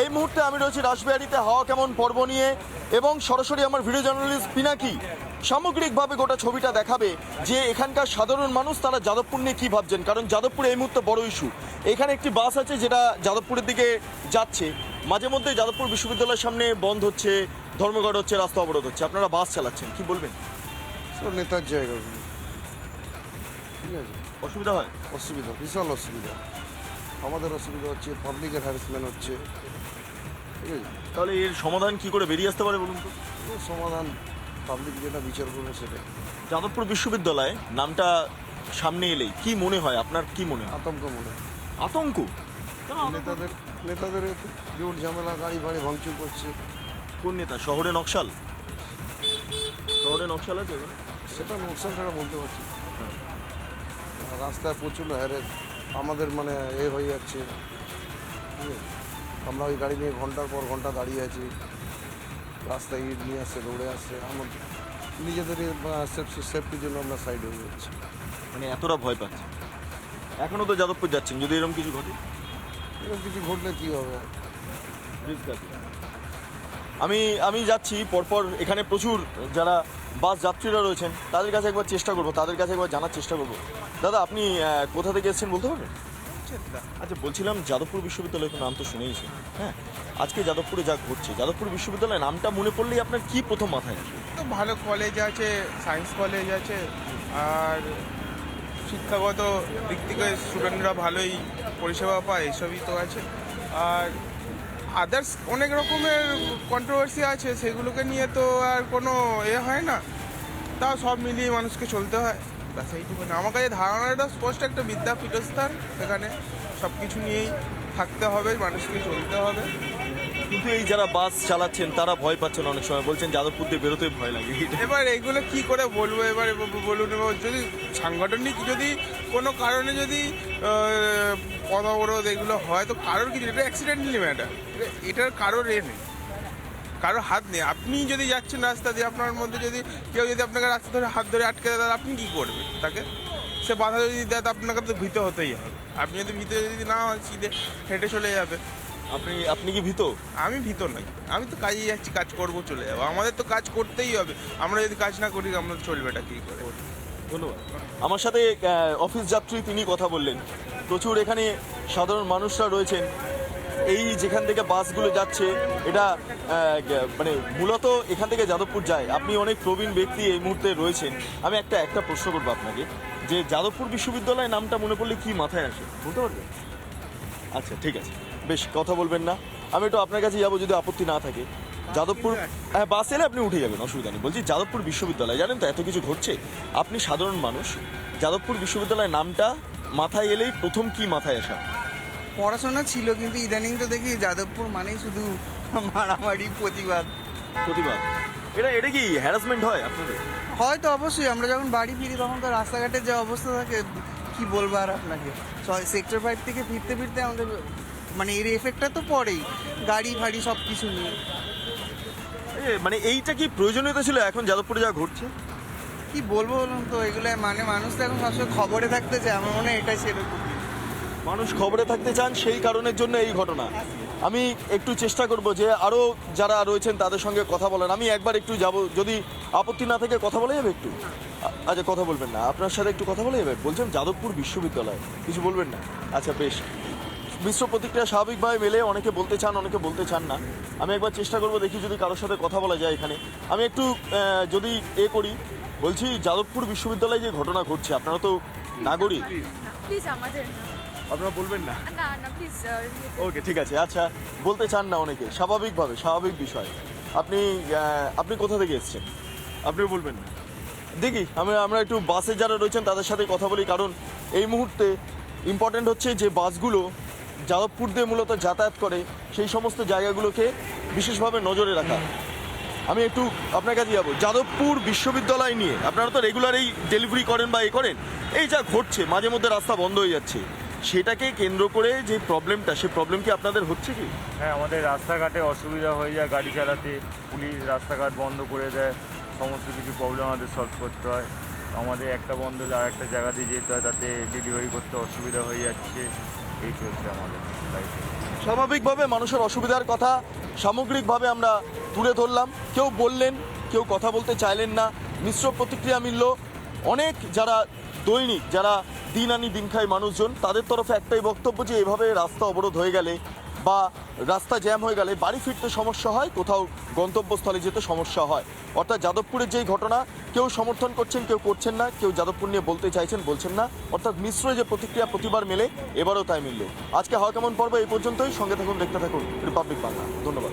এই মুহূর্তে আমি রয়েছি রাসবিহারিতে। হাওয়া কেমন পর্ব নিয়ে? এবং সরাসরি আমার ভিডিও জার্নালিস্ট পিনাকি সামগ্রিকভাবে গোটা ছবিটা দেখাবে যে এখানকার সাধারণ মানুষ তারা যাদবপুর নিয়ে কী ভাবছেন? কারণ যাদবপুর এই মুহূর্তে বড় ইস্যু এখানে একটি বাস আছে যেটা যাদবপুরের দিকে যাচ্ছে। মাঝে মধ্যে যাদবপুর বিশ্ববিদ্যালয়ের সামনে বন্ধ হচ্ছে ধর্মঘট হচ্ছে রাস্তা অবরোধ হচ্ছে। আপনারা বাস চালাচ্ছেন কি বলবেন? নেতার জায়গা। ঠিক আছে। অসুবিধা হয়? অসুবিধা বিশাল অসুবিধা। আমাদের অসুবিধা হচ্ছে পাবলিকের হ্যারাসমেন্ট হচ্ছে। তাহলে এর সমাধান কি করে বেরিয়ে আসতে পারে বলুন তো? সমাধান পাবলিক যেটা বিচার করবে সেটা যাদবপুর বিশ্ববিদ্যালয় নামটা সামনে এলেই কি মনে হয়? আপনার কি মনে হয়? আতঙ্ক মনে হয়। আতঙ্ক? নেতাদের নেতাদের জোট ঝামেলা গাড়ি ফাড়ি ভাঙচুর করছে। কোন নেতা? শহরে নকশাল? শহরে নকশাল আছে সেটা নোকসান ছাড়া বলতে পারছি। আর রাস্তায় প্রচুর হ্যারে আমাদের মানে এ হয়ে যাচ্ছে? আমরা ওই গাড়ি নিয়ে ঘণ্টার পর ঘণ্টা দাঁড়িয়ে আছি। রাস্তায় ইট নিয়ে আসছে দৌড়ে আসছে। আমার নিজেদের সেফটির জন্য আমরা সাইড হয়ে যাচ্ছি। মানে এতটা ভয় পাচ্ছি এখনও তো যাদবপুর যাচ্ছেন যদি এরকম কিছু ঘটে? এরকম কিছু ঘটলে কী হবে? আমি আমি যাচ্ছি পরপর এখানে প্রচুর যারা বাস যাত্রীরা রয়েছেন তাদের কাছে একবার চেষ্টা করব তাদের কাছে একবার জানার চেষ্টা করব। দাদা আপনি কোথা থেকে এসেছেন বলতে পারবেন? আচ্ছা বলছিলাম যাদবপুর বিশ্ববিদ্যালয় তো নাম তো শুনেইছেন হ্যাঁ আজকে যাদবপুরে যা ঘটছে, যাদবপুর বিশ্ববিদ্যালয় নামটা মনে পড়লেই আপনার কি প্রথম মাথায় আসবে তো ভালো কলেজ আছে সায়েন্স কলেজ আছে, আর শিক্ষাগত দিক থেকে স্টুডেন্টরা ভালোই পরিষেবা পায়, এসবই তো আছে। আর আদার্স অনেক রকমের কন্ট্রোভার্সি আছে, সেগুলোকে নিয়ে তো আর কোনো এ হয় না। তাও সব মিলিয়ে মানুষকে চলতে হয়। ব্যাস এইটুকু আমার কাছে ধারণাটা স্পষ্ট একটা বিদ্যাপীঠস্থান সেখানে সব কিছু নিয়েই থাকতে হবে মানুষকে চলতে হবে। কিন্তু এই যারা বাস চালাচ্ছেন তারা ভয় পাচ্ছেন অনেক সময়। বলছেন যাদবপুর দিয়ে বেরোতে ভয় লাগে। এবার এইগুলো কি করে বলব? এবার বলুন এবার যদি সাংগঠনিক যদি কোনো কারণে যদি পথ অবরোধ এগুলো হয় তো কারোর কিছু এটা অ্যাক্সিডেন্টালি ম্যাটার এটার কারোর এ নেই। কারোর হাত নেই। আপনি যদি যাচ্ছেন রাস্তা দিয়ে আপনার মধ্যে যদি কেউ যদি আপনাকে রাস্তা ধরে হাত ধরে আটকে দেয় তাহলে আপনি কী করবেন তাকে? সে বাধা যদি দেয় তো আপনাকে তো ভীত হতেই হবে। আপনি যদি ভীত যদি না সিধে হেঁটে চলে যাবে। আপনি আপনি কি ভীত? আমি ভীত নই। আমি তো কাজে যাচ্ছি কাজ করব চলে যাব। আমাদের তো কাজ করতেই হবে। আমরা যদি কাজ না করি আমরা চলবেটা কী করে? ধন্যবাদ। আমার সাথে অফিস যাত্রী তিনি কথা বললেন। প্রচুর এখানে সাধারণ মানুষরা রয়েছেন। এই যেখান থেকে বাসগুলো যাচ্ছে এটা মানে মূলত এখান থেকে যাদবপুর যায়। আপনি অনেক প্রবীণ ব্যক্তি এই মুহূর্তে রয়েছেন। আমি একটা একটা প্রশ্ন করব আপনাকে যে যাদবপুর বিশ্ববিদ্যালয় নামটা মনে পড়লে কি মাথায় আসে? বলতে পারবেন। আচ্ছা ঠিক আছে। বেশ কথা বলবেন না। আমি একটু আপনার কাছে যাব যদি আপত্তি না থাকে। যাদবপুর হ্যাঁ বাস এলে আপনি উঠে যাবেন অসুবিধা নেই। বলছি যাদবপুর বিশ্ববিদ্যালয় জানেন তো এত কিছু ঘটছে। আপনি সাধারণ মানুষ। যাদবপুর বিশ্ববিদ্যালয়ের নামটা মাথায় এলেই প্রথম কি মাথায় আসা পড়াশোনা ছিল কিন্তু ইদানিং তো দেখি যাদবপুর মানেই শুধু মারামারি প্রতিবাদ। প্রতিবাদ। এটা এটা কি হ্যারাসমেন্ট হয় আপনাদের? হয়তো অবশ্যই আমরা যখন বাড়ি ফিরি তখন তো রাস্তাঘাটের যে অবস্থা থাকে কি বলব আর আপনাকে? সেক্টর ফাইভ থেকে ফিরতে ফিরতে আমাদের মানে এর এফেক্টটা তো পড়েই গাড়ি ফাড়ি সব কিছু নিয়ে মানে এইটা কি প্রয়োজনীয়তা ছিল এখন যাদবপুরে যা ঘটছে? কি বলব বলুন তো এগুলো মানে মানুষ তো এখন সবসময় খবরে থাকতে চায় আমার মনে হয় এটাই সেরকম। মানুষ খবরে থাকতে চান সেই কারণের জন্য এই ঘটনা। আমি একটু চেষ্টা করব যে আরও যারা রয়েছেন তাদের সঙ্গে কথা বলেন আমি একবার একটু যাব, যদি আপত্তি না থেকে কথা বলা যাবে একটু। আচ্ছা কথা বলবেন না। আপনার সাথে একটু কথা বলা যাবে। বলছেন যাদবপুর বিশ্ববিদ্যালয়। কিছু বলবেন না? আচ্ছা বেশ। মিশ্র প্রতিক্রিয়া স্বাভাবিকভাবে মেলে। অনেকে বলতে চান, অনেকে বলতে চান না। আমি একবার চেষ্টা করব দেখি যদি কারোর সাথে কথা বলা যায় এখানে। আমি একটু যদি এ করি, বলছি যাদবপুর বিশ্ববিদ্যালয়ে যে ঘটনা ঘটছে, আপনারা তো নাগরিক। আপনারা বলবেন না? না না প্লিজ ওকে ঠিক আছে আচ্ছা বলতে চান না অনেকে স্বাভাবিকভাবে স্বাভাবিক বিষয়। আপনি আপনি কোথা থেকে এসেছেন? আপনিও বলবেন না। দেখি আমরা আমরা একটু বাসে যারা রয়েছেন তাদের সাথে কথা বলি কারণ এই মুহূর্তে ইম্পর্টেন্ট হচ্ছে যে বাসগুলো যাদবপুর দিয়ে মূলত যাতায়াত করে সেই সমস্ত জায়গাগুলোকে বিশেষভাবে নজরে রাখা। আমি একটু আপনার কাছে যাব যাদবপুর বিশ্ববিদ্যালয় নিয়ে। আপনারা তো রেগুলার এই ডেলিভারি করেন বা এ করেন এই যা ঘটছে মাঝে মধ্যে রাস্তা বন্ধ হয়ে যাচ্ছে। সেটাকে কেন্দ্র করে যে প্রবলেমটা সেই প্রবলেম কি আপনাদের হচ্ছে কি? হ্যাঁ আমাদের রাস্তাঘাটে অসুবিধা হয়ে যায় গাড়ি চালাতে পুলিশ রাস্তাঘাট বন্ধ করে দেয় সমস্ত কিছু প্রবলেম আমাদের সলভ করতে হয়। আমাদের একটা বন্ধ হলে আর একটা জায়গা দিয়ে যেতে হয় তাতে ডেলিভারি করতে অসুবিধা হয়ে যাচ্ছে। এই চলছে আমাদের লাইফে স্বাভাবিকভাবে মানুষের অসুবিধার কথা সামগ্রিকভাবে আমরা তুলে ধরলাম। কেউ বললেন কেউ কথা বলতে চাইলেন না। মিশ্র প্রতিক্রিয়া মিলল। অনেক যারা দৈনিক যারা দিন আনি দিন খায় মানুষজন, তাদের তরফে একটাই বক্তব্য যে এভাবে রাস্তা অবরোধ হয়ে গেলে বা রাস্তা জ্যাম হয়ে গেলে বাড়ি ফিরতে সমস্যা হয়, কোথাও গন্তব্যস্থলে যেতে সমস্যা হয়। অর্থাৎ যাদবপুরের যেই ঘটনা, কেউ সমর্থন করছেন, কেউ করছেন না, কেউ যাদবপুর নিয়ে বলতে চাইছেন, বলছেন না। অর্থাৎ মিশ্র যে প্রতিক্রিয়া প্রতিবার মেলে, এবারও তাই মিলল। আজকে হাওয়া কেমন পর্ব এই পর্যন্তই। সঙ্গে থাকুন, দেখতে থাকুন রিপাবলিক বাংলা ধন্যবাদ।